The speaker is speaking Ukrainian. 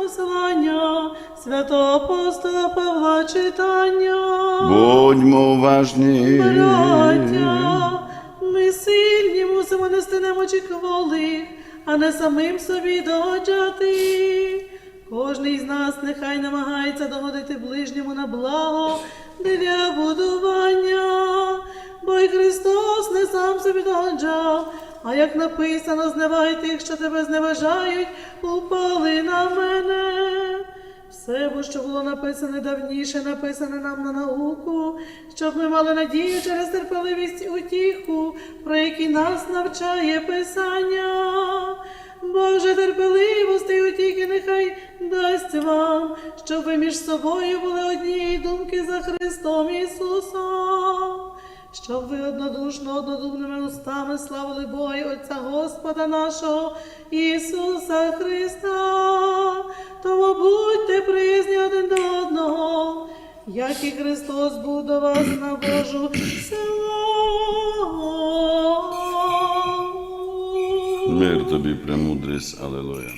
послання святого апостола Павла читання. Будьмо уважні. Браття, ми сильні мусимо нести немочі хвали, а не самим собі догоджати. Кожний з нас нехай намагається догодити ближньому на благо для будування, бо й Христос не сам собі догоджав, а як написано, зневай тих, що тебе зневажають, упали на. Що було написане давніше, написане нам на науку, щоб ми мали надію через терпеливість утіху, про які нас навчає Писання. Боже, терпеливості і утіхи нехай дасть вам, щоб ви між собою були однієї думки за Христом Ісусом. Щоб ви однодушно, однодумними устами славили Бога Отця Господа нашого Ісуса Христа. Як і Христос був вас на Божу славу. Мир тобі, премудрість, алелуя.